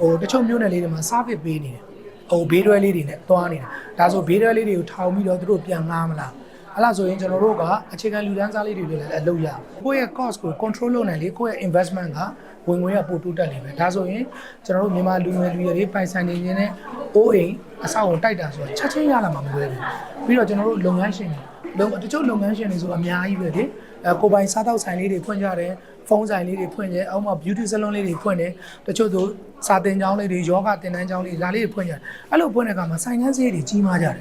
ဟိုတချို့မျိုးနယ်လေးတွေမှာ service ပေးနေတယ်ဟိုဘေးတွဲလေးတွေနဲ့သွားနေတာဒါဆိုဘေးတွဲလေးတွေကိုထောင်ပြီးတော့သူတို့ပြန်ငားမလားအဲ့လားဆိုရင်ကျွန်တော်တို့ကအခြေခံလူတန်းစားလေးတွေလည်းအလုပ်ရကိုယ့်ရဲ့ cost ကို control လုပ်နိုင်လေကိုယ့်ရဲ့ investment ကဝင်ငွေကပိုတိုးတက်နေပဲဒါဆိုရင်ကျွန်တော်တို့မြန်မာလူငယ်လူရွယ်တွေပိုင်ဆိုင်နေခြင်းနဲ့အိုးအိမ်အဆောက်အုံတိုက်တာဆိုတော့ချက်ချင်းရလာမှာမလွယ်ဘူးပြီးတော့ကျွန်တော်တို့လုပ်ငန်းရှင်တွေလုပ်တချို့လုပ်ငန်းရှင်တွေဆိုအများကြီးပဲလေ အဲကိုပိုင်စားတော့ဆိုင်လေးတွေဖွင့်ကြတယ်ဖုန်းဆိုင်လေးတွေဖွင့်ကြအောက်မှာ beauty salon လေးတွေဖွင့်တယ်တချို့ဆိုစာသင်ကျောင်းလေးတွေယောဂသင်တန်းကျောင်းလေးဒါလေးတွေဖွင့်ကြတယ်အဲ့လိုဖွင့်တဲ့အခါမှာဆိုင်ကန်းဈေးတွေကြီးမားကြတယ်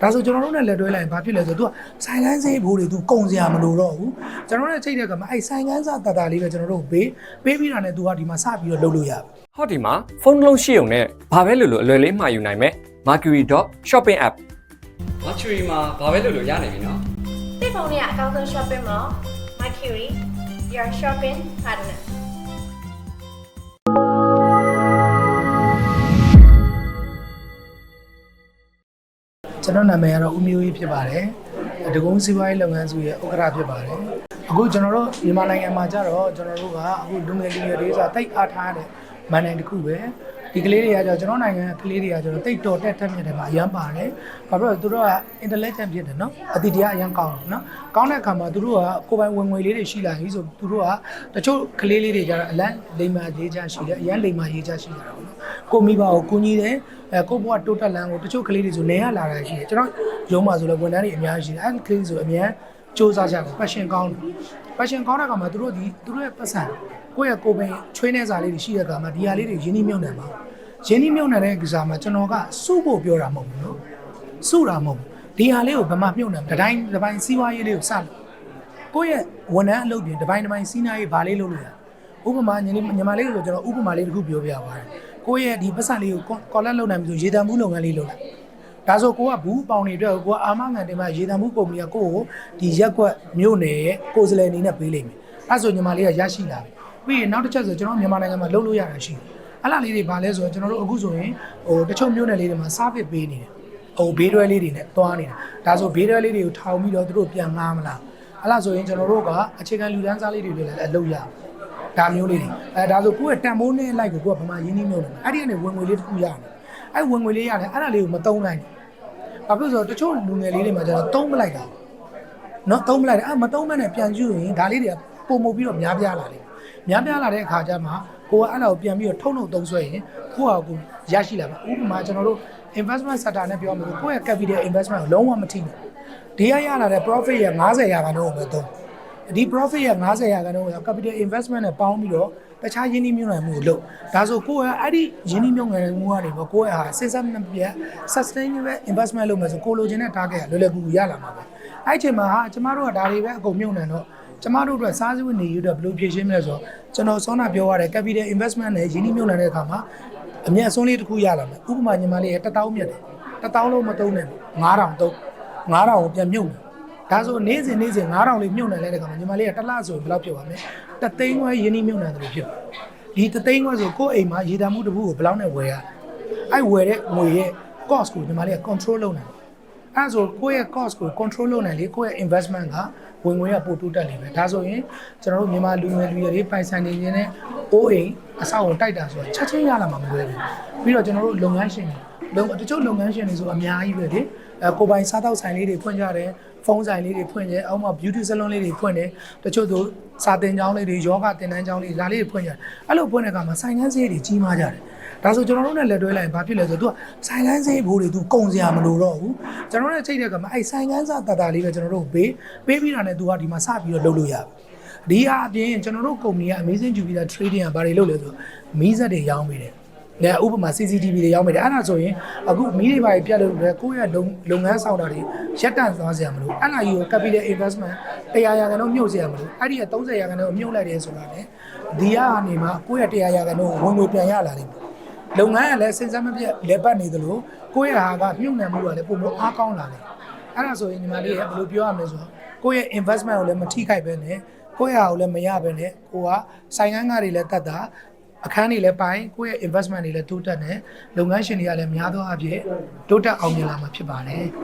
ဒါဆိုကျွန်တော်တို့နဲ့လက်တွဲလိုက်ရင်ဘာဖြစ်လဲဆိုတော့ तू ဆိုင်ကန်းဈေးဘိုးတွေ तू ကုန်စရာမလိုတော့ဘူးကျွန်တော်တို့နဲ့ချိန်တဲ့အခါမှာအဲ့ဆိုင်ကန်းစားတတာလေးပဲကျွန်တော်တို့ပေးပေးပြီးတာနဲ့ तू ကဒီမှာစပြီးတော့လုပ်လို့ရပါ ဟောဒီမှာဖုန်းတစ်လုံးရှိုံနဲ့ဘာပဲလို့လို့အလွယ်လေးမှာယူနိုင်မယ် Mercury.shopping app Mercury မှာဘာပဲလို့လို့ရနိုင်ပြီနော် တိတ်ဖုန်းလေးကအကောင်းဆုံး shopping mall Mercury your shopping partner ကျွန်တော်နာမည်ကတော့ဦးမျိုးကြီးဖြစ်ပါတယ်။ဒဂုံစီးပွားရေးလုပ်ငန်းစုရဲ့ဥက္ကဋ္ဌဖြစ်ပါတယ်။အခုကျွန်တော်တို့မြန်မာနိုင်ငံမှာကြတော့ကျွန်တော်တို့ကအခုလူငယ်လူငယ်တွေဆိုတာတိတ်အားထားတဲ့မန်နိုင်တစ်ခုပဲ။ ဒီကလေးတွေကကြတော့ကျွန်တော်နိုင်ငံကကလေးတွေကကြတော့တိတ်တော်တက်တက်မြတ်တယ်မှာအရန်ပါတယ်။ဘာဖြစ်လို့လဲသူတို့က intelligent ဖြစ်တယ်နော်။အတိတရားအရန်ကောင်းတယ်နော်။ကောင်းတဲ့အခါမှာသူတို့ကကိုယ်ပိုင်ဝင်ငွေလေးတွေရှိလာပြီဆိုသူတို့ကတချို့ကလေးလေးတွေကြတော့အလန့်လိမ္မာရေးချရှိတယ်အရန်လိမ္မာရေးချရှိတာပေါ့နော်။ကိုမိဘကိုကိုကြီးတယ်အဲကိုဘွားတိုးတက်လန်းကိုတချို့ကလေးတွေဆိုနေရလာတာရှိတယ်ကျွန်တော်ရုံးမှာဆိုလည်းဝန်ထမ်းတွေအများကြီးရှိတယ်အဲ့ကလေးဆိုအများ စူးစမ်းကြတယ် passion ကောင်းတယ် passion ကောင်းတဲ့အခါမှာသူတို့ဒီသူတို့ရဲ့ပတ်စံကိုယ့်ရဲ့ကိုယ်ပင်ချွေးနေစာလေးတွေရှိတဲ့အခါမှာဒီဟာလေးတွေရင်းနှီးမြုပ်နှံပါရင်းနှီးမြုပ်နှံတဲ့ကိစ္စမှာကျွန်တော်ကစုဖို့ပြောတာမဟုတ်ဘူးနော်စုတာမဟုတ်ဘူးဒီဟာလေးကိုဗမာမြုပ်နှံတတိုင်းတစ်ပိုင်းစီးပွားရေးလေးကိုစလို့ကိုယ့်ရဲ့ဝန်ထမ်းအလုပ်ပြင်တစ်ပိုင်းတစ်ပိုင်းစီးနာရေးဘာလေးလုပ်လို့ရဥပမာညီလေးညီမလေးဆိုကျွန်တော်ဥပမာလေးတစ်ခုပြောပြပါမယ်ကိုယ့်ရဲ့ဒီပတ်စံလေးကိုကော်လက်လုပ်နိုင်ပြီဆိုရေတံမှုလုပ်ငန်းလေးလုပ်လိုက် ဒါဆိုကိုကဘူးပေါင်နေအတွက်ကိုကအာမငံတင်မှာရေတံမှုကုမ္ပဏီကကိုကိုဒီရက်ကွက်မြို့နယ်ရဲ့ကိုယ်စားလှယ်အနေနဲ့ပေးလိမ့်မယ်။အဲဆိုညီမလေးကရရှိလာပြီ။ပြီးရင်နောက်တစ်ချက်ဆိုကျွန်တော်မြန်မာနိုင်ငံမှာလုပ်လို့ရတာရှိတယ်။အဲ့လားလေးတွေဘာလဲဆိုတော့ကျွန်တော်တို့အခုဆိုရင်ဟိုတချို့မြို့နယ်လေးတွေမှာ service ပေးနေတယ်။ဟိုဘေးတွဲလေးတွေနဲ့သွားနေတာ။ဒါဆိုဘေးတွဲလေးတွေကိုထောင်ပြီးတော့သူတို့ပြန်ငားမလား။အဲ့လားဆိုရင်ကျွန်တော်တို့ကအခြေခံလူတန်းစားလေးတွေလည်းအလုပ်ရအောင်။ဒါမျိုးလေးတွေအဲဒါဆိုကိုယ့်ရဲ့တန်ဖိုးနဲ့လိုက်ကိုကိုကဗမာရင်းနှီးမြုပ်နေတယ်။အဲ့ဒီကနေဝင်ငွေလေးတစ်ခုရတယ်။ အဲ့ဝင်ငွေလေးရတယ်အဲ့ဒါလေးကိုမသုံးနိုင်ဘူးဘာဖြစ်လို့ဆိုတော့တချို့လူငယ်လေးတွေမှာကျတော့သုံးမလိုက်တာနော်သုံးမလိုက်တယ်အဲ့မသုံးမနဲ့ပြန်ကျူရင်ဒါလေးတွေပုံမှုပြီးတော့များပြားလာတယ်များပြားလာတဲ့အခါကျမှကိုကအဲ့ဒါကိုပြန်ပြီးတော့ထုတ်လုပ်သုံးဆွဲရင်ကိုယ့်ဟာကိုရရှိလာမှာဥပမာကျွန်တော်တို့ investment sector နဲ့ပြောမှာကိုယ့်ရဲ့ capital investment ကိုလုံးဝမထိဘူးဒီရရလာတဲ့ profit ရဲ့90%ရာခိုင်နှုန်းကိုပဲသုံးဒီ profit ရဲ့90%ရာခိုင်နှုန်းကို capital investment နဲ့ပေါင်းပြီးတော့ တခြားယင်းနှီးမြှုပ်နှံမှုကိုလုပ်ဒါဆိုကိုယ့်ရဲ့အဲ့ဒီယင်းနှီးမြှုပ်နှံမှုကနေပေါ့ကိုယ့်ရဲ့ဟာစဉ်းစားမပြတ် sustainable investment လုပ်မယ်ဆိုကိုလိုချင်တဲ့ target ကလွယ်လွယ်ကူကူရလာမှာပဲအဲ့ဒီအချိန်မှာဟာကျမတို့ကဒါတွေပဲအကုန်မြှုပ်နှံတော့ကျမတို့အတွက်စားစဝတ်နေရေးအတွက်ဘယ်လိုဖြည့်ရှင်းမလဲဆိုတော့ကျွန်တော်စောနာပြောရတဲ့ capital investment နဲ့ယင်းနှီးမြှုပ်နှံတဲ့အခါမှာအမြတ်အစွန်းလေးတစ်ခုရလာမယ်ဥပမာညီမလေးရဲ့1000မြတ်တယ်1000လုံးမသုံးနဲ့9000သုံး9000ကိုပြန်မြုပ်တယ် ဒါဆိုနေ့စဉ်နေ့စဉ်9000လေးမြုပ်နှံလိုက်တဲ့အခါမှာညီမလေးကတစ်လဆိုရင်ဘယ်လောက်ဖြစ်ပါမလဲတသိန်းခွဲယင်းနှီးမြုပ်နှံတယ်လို့ဖြစ်တယ်ဒီတသိန်းခွဲဆိုကိုယ့်အိမ်မှာရေတံမှုတစ်ခုကိုဘယ်လောက်နဲ့ဝယ်ရအဲ့ဝယ်တဲ့ငွေရဲ့ cost ကိုညီမလေးက control လုပ်နိုင်တယ်အဲဆိုကိုယ့်ရဲ့ cost ကို control လုပ်နိုင်လေကိုယ့်ရဲ့ investment ကဝင်ငွေကပိုတိုးတက်နေပဲဒါဆိုရင်ကျွန်တော်တို့မြန်မာလူငယ်လူရွယ်တွေပိုင်ဆိုင်နေခြင်းနဲ့အိုးအိမ်အဆောက်အုံတိုက်တာဆိုတော့ချက်ချင်းရလာမှာမလွယ်ဘူးပြီးတော့ကျွန်တော်တို့လုပ်ငန်းရှင်တွေလုပ်တချို့လုပ်ငန်းရှင်တွေဆိုအများကြီးပဲလေ အဲကိုယ်ပိုင်စားတောက်ဆိုင်လေးတွေဖွင့်ကြတယ်ဖုန်းဆိုင်လေးတွေဖွင့်ကြအောက်မှာ beauty salon လေးတွေဖွင့်တယ်တချို့ဆိုစာသင်ကျောင်းလေးတွေယောဂသင်တန်းကျောင်းလေးဒါလေးတွေဖွင့်ကြတယ်အဲ့လိုဖွင့်တဲ့အခါမှာဆိုင်ကန်းဈေးတွေကြီးမားကြတယ်ဒါဆိုကျွန်တော်တို့နဲ့လက်တွဲလိုက်ရင်ဘာဖြစ်လဲဆိုတော့ तू ဆိုင်ကန်းဈေးဘိုးတွေ तू ကုန်စရာမလိုတော့ဘူးကျွန်တော်တို့နဲ့ချိန်တဲ့အခါမှာအဲ့ဆိုင်ကန်းစားတတာလေးပဲကျွန်တော်တို့ပေးပေးပြီးတာနဲ့ तू ကဒီမှာစပြီးတော့လုပ်လို့ရပြီဒီဟာအပြင်ကျွန်တော်တို့ကုမ္ပဏီက Amazing Jupiter Trading ကဘာတွေလုပ်လဲဆိုတော့မီးစက်တွေရောင်းပေးတယ်။ ဒါဥပမာ CCTV တွေရောင်းပေးတယ်။အဲ့ဒါဆိုရင်အခုမီးတွေပါပြတ်လို့လည်းကိုယ့်ရဲ့လုပ်လုပ်ငန်းဆောင်တာတွေရက်တန့်သွားစရာမလို။အဲ့ဒါကြီးကို capital investment 100ရာခိုင်နှုန်းမြုပ်စရာမလို။အဲ့ဒီက30ရာခိုင်နှုန်းမြုပ်လိုက်တယ်ဆိုတာလေဒီကနေမှကိုယ့်ရဲ့100ရာခိုင်နှုန်းဝင်ငွေပြန်ရလာလိမ့်မယ်။လုပ်ငန်းကလည်းစဉ်ဆက်မပြတ်လက်ပတ်နေသလိုကိုယ့်ရဲ့ဟာကမြုပ်နှံမှုကလည်းပုံမအားကောင်းလာတယ်။အဲ့ဒါဆိုရင်ညီမလေးကဘယ်လိုပြောရမလဲဆိုတော့ကိုယ့်ရဲ့ investment ကိုလည်းမထိခိုက်ပဲနဲ့ကိုယ့်ရဲ့ဟာကိုလည်းမရပဲနဲ့ကိုကဆိုင်ငန်းကားတွေလည်းတတ်တာ အခန်းတွေလည်းပိုင်ကိုယ့်ရဲ့ investment တွေလည်းတိုးတက်နေလုပ်ငန်းရှင်တွေကလည်းများသောအားဖြင့်တိုးတက်အောင်မြင်လာမှာဖြစ်ပါတယ်။